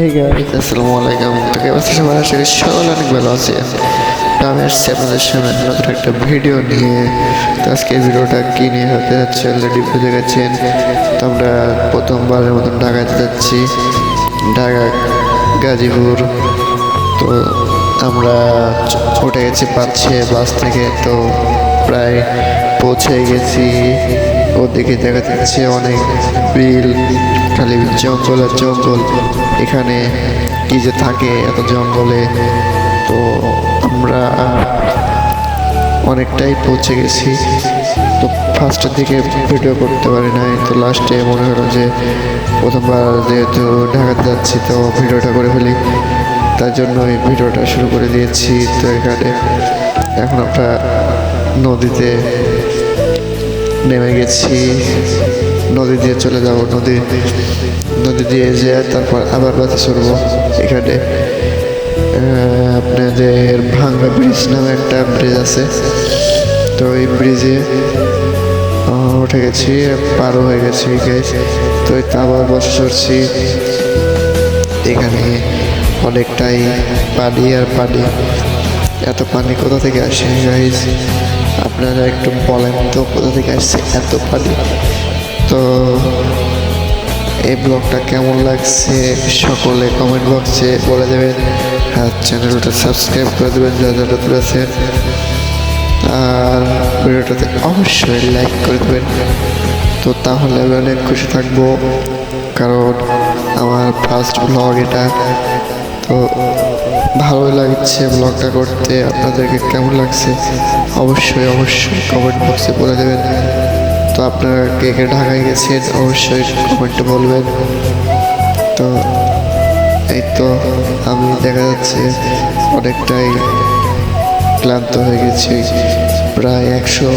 এই গাইজ আসসালামু আলাইকুম। তোকে সবার আশা করি অনেক ভালো আছে। তো সামনে একটা ভিডিও নিয়ে। ভিডিওটা গেছেন? তো আমরা প্রথমবারের মতন ঢাকাতে যাচ্ছি। ঢাকা, গাজীপুর। তো আমরা উঠে গেছি পাচ্ছে বাস থেকে। তো প্রায় পৌঁছে গেছি। ওদিকে দেখা যাচ্ছে অনেক বিল। খালি জঙ্গল আর জঙ্গল। এখানে কি যে থাকে এত জঙ্গলে। তো আমরা অনেকটাই পৌঁছে গেছি। তো ফার্স্টের দিকে ভিডিও করতে পারি নাই। তো লাস্টে মনে হলো যে প্রথমবার যেহেতু ঢাকাতে যাচ্ছি, তো ভিডিওটা করে ফেলি। তার জন্য এই ভিডিওটা শুরু করে দিয়েছি। তো এখানে এখন আমরা নদীতে নেমে গেছি। নদী দিয়ে চলে যাব, নদী নদী দিয়ে যেয়ে তারপর আবার বাসে চড়বো এখানে আপনাদের ভাঙ্গা ব্রিজ নামে একটা ব্রিজ আছে। তো এই ব্রিজে উঠে গেছি পারও হয়ে গেছি। তো এই আবার বসে চড়ছি এখানে অনেকটাই পানি আর পানি। এত পানি কোথা থেকে আসে গাইজ আপনারা একটু বলেন তো কোথা থেকে আসছে এত পানি তো এই ব্লগটা কেমন লাগছে সকলে কমেন্ট বক্সে বলে দেবেন আর চ্যানেলটা সাবস্ক্রাইব করে দেবেন যা যারা তুলেছেন আর ভিডিওটাতে অবশ্যই লাইক করে দেবেন। তো তাহলে আমি অনেক খুশি থাকব। কারণ আমার ফার্স্ট ব্লগ এটা। তো ভালোই লাগছে ব্লগটা করতে, আপনাদেরকে কেমন লাগছে? অবশ্যই অবশ্যই কমেন্ট বক্সে বলে দেবেন। তো আপনারা কে কে ঢাকায় গেছেন, অবশ্যই কমেন্টে বলবেন। তো এই তো আমি দেখা যাচ্ছে অনেকটাই ক্লান্ত হয়ে গেছি। প্রায় একশো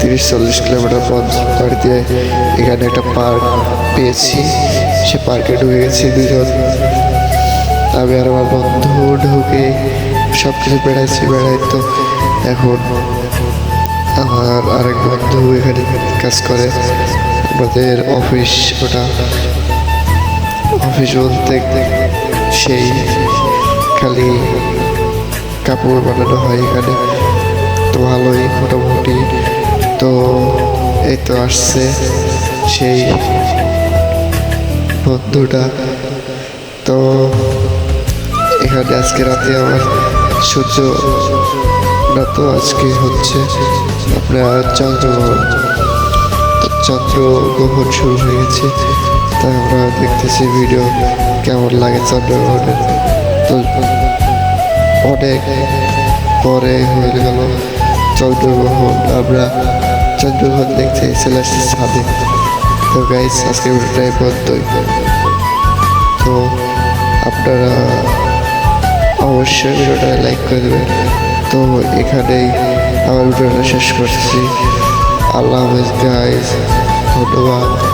তিরিশ, চল্লিশ কিলোমিটার পথ বাড়ি দিয়ে এখানে একটা পার্ক পেয়েছি। সে পার্কে ঢুকে গেছি দুজন। আমি আর আমার বন্ধু ঢুকে সব কিছু বেড়াইছি, বেড়াই তো এখন আমার আরেক বন্ধু এখানে কাজ করে। আমাদের অফিস ওটা। অফিস বলতে সেই খালি কাপড় বানানো হয় এখানে। তো ভালোই মোটামুটি। তো এই তো আসছে সেই বন্ধুটা। তো এখানে আজকে রাতে আমার সূর্য না তো আজকে হচ্ছে আপনার চন্দ্রগ্রহণ। চন্দ্রগ্রহণ শুরু হয়ে গেছে। তাই আমরা দেখতেছি ভিডিও কেমন লাগে চন্দ্রগ্রহণের তো অনেক পরে হয়ে গেল চন্দ্রগ্রহণ। আমরা চন্দ্রগ্রহণ দেখতে চলে ছাদে। তো গাইস আজকে ভিডিওটাই পর্যন্তই তো আপনারা অবশ্যই ভিডিওটা লাইক করে দেবে তো এখানেই আমার ভিডিওটা শেষ করছি আল্লাহ হাফেজ গাইজ ধন্যবাদ।